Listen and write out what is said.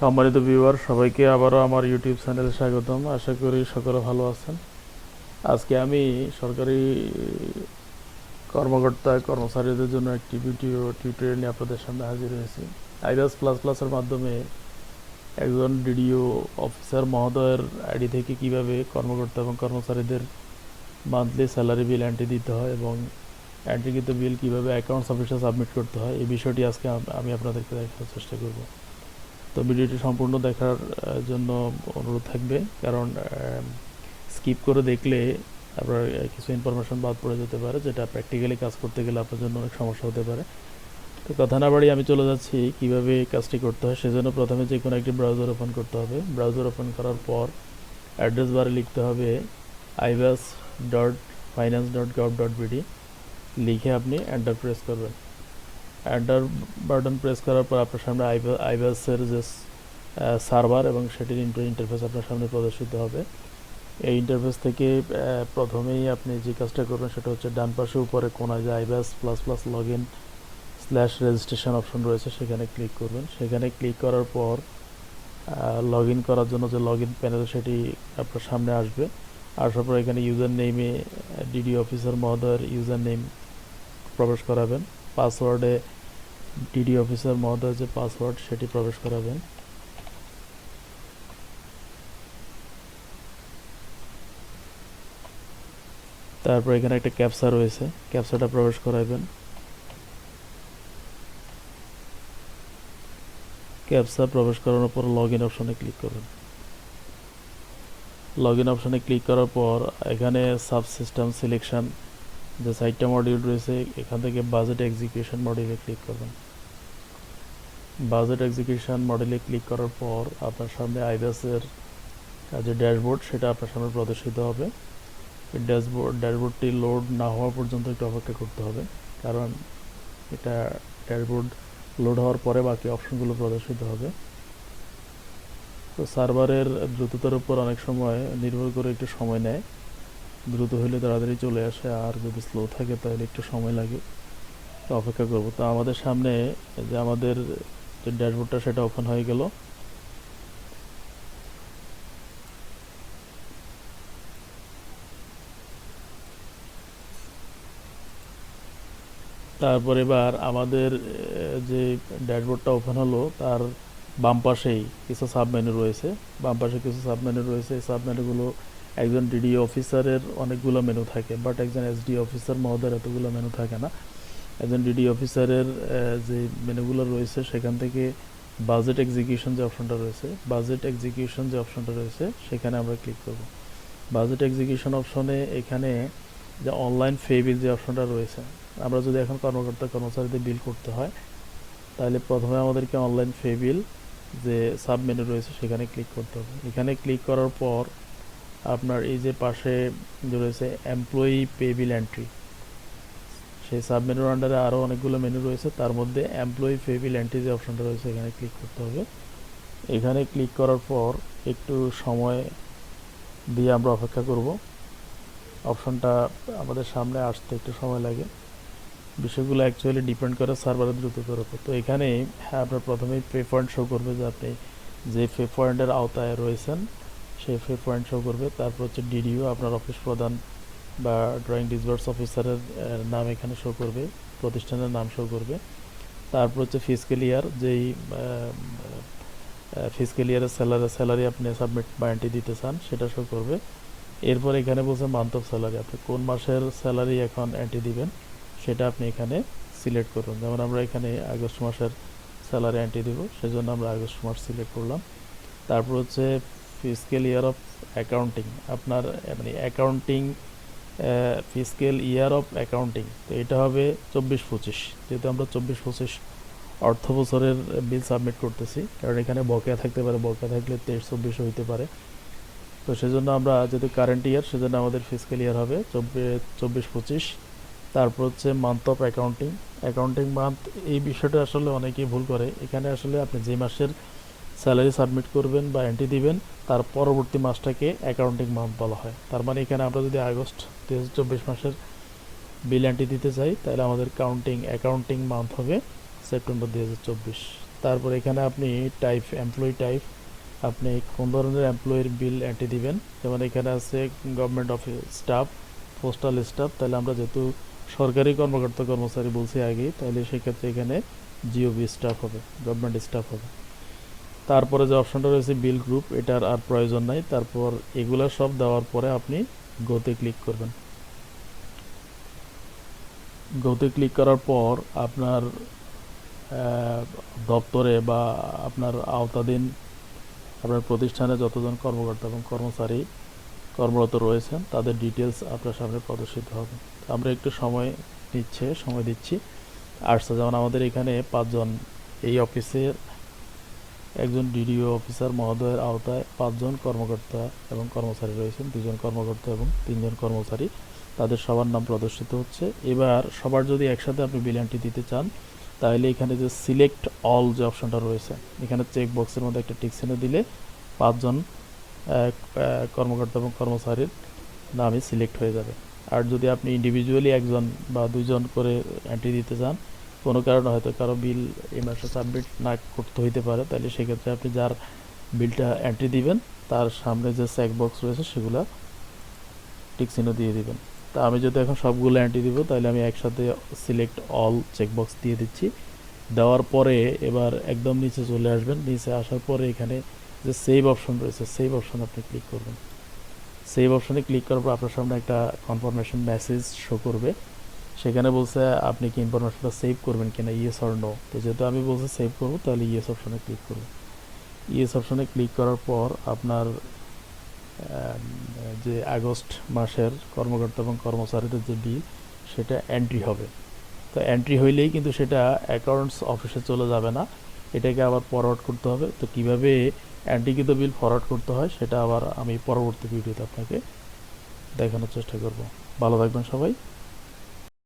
সম্মানিত ভিউয়ার সবাইকে আবারও আমার ইউটিউব চ্যানেলে স্বাগতম। আশা করি সকলে ভালো আছেন। আজকে আমি সরকারি কর্মকর্তা, কর্মচারীদের জন্য একটি ভিডিও টিউটোরিয়াল নিয়ে আপনাদের সামনে হাজির হয়েছি। আইবাস প্লাস প্লাসের মাধ্যমে একজন ডিডিও অফিসার মহোদয়ের আইডি থেকে কীভাবে কর্মকর্তা এবং কর্মচারীদের মান্থলি স্যালারি বিল এন্ট্রি দিতে হয় এবং এন্ট্রিকৃত বিল কীভাবে অ্যাকাউন্টস অফিসে সাবমিট করতে হয়, এই বিষয়টি আজকে আমি আপনাদেরকে দেখার চেষ্টা করব। তো ভিডিওটি সম্পূর্ণ দেখার জন্য অনুরোধ থাকবে। কারণ স্কিপ করে দেখলে আপনার কিছু ইনফরমেশন বাদ পড়ে যেতে পারে, যেটা প্র্যাকটিক্যালি কাজ করতে গেলে আপনার জন্য অনেক সমস্যা হতে পারে। তো কথা না বাড়িয়ে আমি চলে যাচ্ছি কীভাবে কাজটি করতে হয়। সেজন্য প্রথমে যে কোনো একটি ব্রাউজার ওপেন করতে হবে। ব্রাউজার ওপেন করার পর অ্যাড্রেস বারে লিখতে হবে iBAS dot finance dot gov dot BD লিখে আপনি এন্টার প্রেস করবেন। এন্টার বাটন প্রেস করার পর আপনার সামনে আইবাসের যে সার্ভার এবং সেটির ইন্টারফেস আপনার সামনে প্রদর্শিত হবে। এই ইন্টারফেস থেকে প্রথমেই আপনি যে কাজটা করবেন সেটা হচ্ছে ডান পাশে উপরে কোনায় যে iBAS plus plus log in slash registration option রয়েছে সেখানে ক্লিক করবেন। সেখানে ক্লিক করার পর লগ ইন করার জন্য যে লগ ইন প্যানেল সেটি আপনার সামনে আসবে। আসার পর এখানে ইউজার নেমে ডিডি অফিসার মহোদয়ের ইউজার নেম প্রবেশ করাবেন। পাসওয়ার্ডে ডিডি অফিসার মহোদয়ের যে পাসওয়ার্ড সেটি প্রবেশ করাবেন। তারপর এখানে একটা ক্যাপসা রয়েছে, ক্যাপসাটা প্রবেশ করাবেন। ক্যাপসা প্রবেশ করানোর পর লগ ইন অপশনে ক্লিক করবেন লগ ইন অপশনে ক্লিক করার পর এখানে সাব সিস্টেম সিলেকশন যে সাইটটা মডিউল রয়েছে, এখান থেকে বাজেট এক্সিকিউশন মডিউলে ক্লিক করবেন। বাজেট এক্সিকিউশন মডেলে ক্লিক করার পর আপনার সামনে আইবাসের যে ড্যাশবোর্ড সেটা আপনার সামনে প্রদর্শিত হবে। ড্যাশবোর্ড ড্যাশবোর্ডটি লোড না হওয়া পর্যন্ত একটু অপেক্ষা করতে হবে, কারণ এটা ড্যাশবোর্ড লোড হওয়ার পরে বাকি অপশনগুলো প্রদর্শিত হবে। তো সার্ভারের দ্রুততার উপর অনেক সময় নির্ভর করে একটু সময় নেয়। দ্রুত হলে তাড়াতাড়ি চলে আসে, আর যদি স্লো থাকে তাহলে একটু সময় লাগে। তো অপেক্ষা করব। তো আমাদের সামনে যে আমাদের যে ড্যাশবোর্ডটা সেটা ওপেন হয়ে গেল। তারপর এবার আমাদের যে ড্যাশবোর্ডটা ওপেন হলো, তার বাম পাশেই কিছু সাব মেনু রয়েছে। বাম পাশে কিছু সাব মেনু রয়েছে। এই সাব মেনুগুলো একজন ডিডি অফিসারের অনেকগুলো মেনু থাকে বাট একজন এসডি অফিসার মহোদয়ের এতগুলো মেনু থাকে না। একজন ডিডি অফিসারের যে মেনুগুলো রয়েছে, সেখান থেকে বাজেট এক্সিকিউশন যে অপশনটা রয়েছে বাজেট এক্সিকিউশন যে অপশনটা রয়েছে, সেখানে আমরা ক্লিক করব। বাজেট এক্সিকিউশন অপশনে এখানে যে অনলাইন ফে বিল যে অপশনটা রয়েছে, আমরা যদি এখন কর্মকর্তা কর্মচারীদের বিল করতে হয়, তাহলে প্রথমে আমাদেরকে অনলাইন ফে বিল যে সাব মেনু রয়েছে, সেখানে ক্লিক করতে হবে। এখানে ক্লিক করার পর আপনার এই যে পাশে রয়েছে এমপ্লয়ি পে বিল এন্ট্রি সেই সাব মেনুর আন্ডারে আরও অনেকগুলো মেনু রয়েছে। তার মধ্যে এমপ্লয়ি পে বিল এন্ট্রি যে অপশনটা রয়েছে, এখানে ক্লিক করতে হবে। এখানে ক্লিক করার পর একটু সময় দিয়ে আমরা অপেক্ষা করব। অপশনটা আমাদের সামনে আসতে একটু সময় লাগে। বিষয়গুলো অ্যাকচুয়ালি ডিপেন্ড করে সার্ভারের দ্রুততার উপর তো এখানে হ্যাঁ আপনার প্রথমেই পে পয়েন্ট শো করবে যে আপনি যে পে পয়েন্টের আওতায় রয়েছেন সেই পে পয়েন্ট শো করবে। তারপর হচ্ছে ডিডিও আপনার অফিস প্রধান বা ড্রয়িং ডিসবার্স অফিসারের নাম এখানে শো করবে, প্রতিষ্ঠানের নাম শো করবে। তারপর হচ্ছে ফিজিক্যাল ইয়ার যেই ফিজিক্যাল ইয়ারের স্যালারি স্যালারি আপনি সাবমিট বা এন্ট্রি দিতে চান, সেটা শো করবে। এরপর এখানে বলছে মান্থ অফ স্যালারি আপনি কোন মাসের স্যালারি এখন অ্যান্টি দিবেন, সেটা আপনি এখানে সিলেক্ট করুন। যেমন আমরা এখানে আগস্ট মাসের স্যালারি অ্যান্টি দেবো, সেজন্য আমরা আগস্ট মাস সিলেক্ট করলাম। তারপর হচ্ছে ফিজিক্যাল ইয়ার অফ অ্যাকাউন্টিং আপনার মানে accounting physical year of accounting তো এটা হবে চব্বিশ পঁচিশ। যেহেতু আমরা চব্বিশ পঁচিশ অর্থ বছরের বিল সাবমিট করতেছি, কারণ এখানে বকেয়া থাকতে পারে, বকেয়া থাকলে তেইশ, চব্বিশ হইতে পারে। তো সেজন্য আমরা যেহেতু কারেন্ট ইয়ার সেজন্য আমাদের ফিজিক্যাল ইয়ার হবে চব্বিশ চব্বিশ পঁচিশ। তারপর হচ্ছে month of accounting accounting month এই বিষয়টা আসলে অনেকেই ভুল করে। এখানে আসলে আপনি যে মাসের স্যালারি সাবমিট করবেন বা এন্ট্রি দিবেন, তার পরবর্তী মাসটাকে অ্যাকাউন্টিং মান্থ বলা হয়। তার মানে এখানে আমরা যদি আগস্ট দু চব্বিশ মাসের বিল এন্ট্রি দিতে চাই, তাহলে আমাদের কাউন্টিং অ্যাকাউন্টিং মান্থ হবে সেপ্টেম্বর দু হাজার চব্বিশ। তারপর এখানে আপনি টাইপ এমপ্লয়ি টাইপ আপনি কোন ধরনের এমপ্লয়ির বিল এন্ট্রি দিবেন? যেমন এখানে আছে government office staff postal staff তাহলে আমরা যেহেতু সরকারি কর্মকর্তা কর্মচারী বলছি আগে তাহলে সেক্ষেত্রে এখানে জিওবি স্টাফ হবে গভর্নমেন্ট স্টাফ হবে। তারপরে যে অপশনটা রয়েছে বিল গ্রুপ এটার আর প্রয়োজন নাই। তারপর এগুলা সব দেওয়ার পরে আপনি গোতে ক্লিক করবেন। গোতে ক্লিক করার পর আপনার দপ্তরে বা আপনার আওতাধীন আপনার প্রতিষ্ঠানে যতজন কর্মকর্তা এবং কর্মচারী কর্মরত রয়েছেন, তাদের ডিটেলস আপনার সামনে প্রদর্শিত হবে। আমরা একটু সময় নিচ্ছে, সময় দিচ্ছি। আসছে যেমন আমাদের এখানে পাঁচজন এই অফিসের একজন ডিডিও অফিসার মহোদয়ের আওতায় পাঁচজন কর্মকর্তা এবং কর্মচারী রয়েছেন, দুজন কর্মকর্তা এবং তিনজন কর্মচারী। তাদের সবার নাম প্রদর্শিত হচ্ছে। এবার সবার যদি একসাথে আপনি বিলিয়নটি দিতে চান, তাহলে এখানে যে সিলেক্ট অল যে অপশনটা রয়েছে, এখানে চেক বক্সের মধ্যে একটা টিক দিলে পাঁচজন কর্মকর্তা এবং কর্মচারীর নামে সিলেক্ট হয়ে যাবে। আর যদি আপনি ইন্ডিভিজুয়ালি একজন বা দুজন করে এন্ট্রি দিতে চান কোনো কারণে হয়তো কারও বিল এই মাসে সাবমিট না করতে হইতে পারে তাহলে সেক্ষেত্রে আপনি যার বিলটা এন্ট্রি দিবেন, তার সামনে যে চেক বক্স রয়েছে সেগুলো টিক চিহ্ন দিয়ে দিবেন। তা আমি যদি এখন সবগুলো এন্ট্রি দিব তাহলে আমি একসাথে সিলেক্ট অল চেকবক্স দিয়ে দিচ্ছি। দেওয়ার পরে এবার একদম নিচে চলে আসবেন, নিচে আসার পরে এখানে যে সেভ অপশন রয়েছে সেভ অপশন আপনি ক্লিক করবেন। সেভ অপশনে ক্লিক করার পর আপনার সামনে একটা কনফার্মেশন মেসেজ শো করবে। সেখানে বলছে, আপনি কি ইনফরমেশনটা সেভ করবেন কিনা ইয়েস অর নো তো যেহেতু আমি বলছি সেভ করব, তাহলে ইয়েস অপশনে ক্লিক করব। ইয়েস অপশনে ক্লিক করার পর আপনার যে আগস্ট মাসের কর্মকর্তা এবং কর্মচারীদের যে বিল সেটা এন্ট্রি হবে। তো এন্ট্রি হইলেই কিন্তু সেটা অ্যাকাউন্টস অফিসে চলে যাবে না। এটাকে আবার ফরওয়ার্ড করতে হবে। তো কীভাবে অ্যান্টিকৃত বিল ফরওয়ার্ড করতে হয়, সেটা আবার আমি পরবর্তী ভিডিওতে আপনাকে দেখানোর চেষ্টা করব। ভালো থাকবেন সবাই।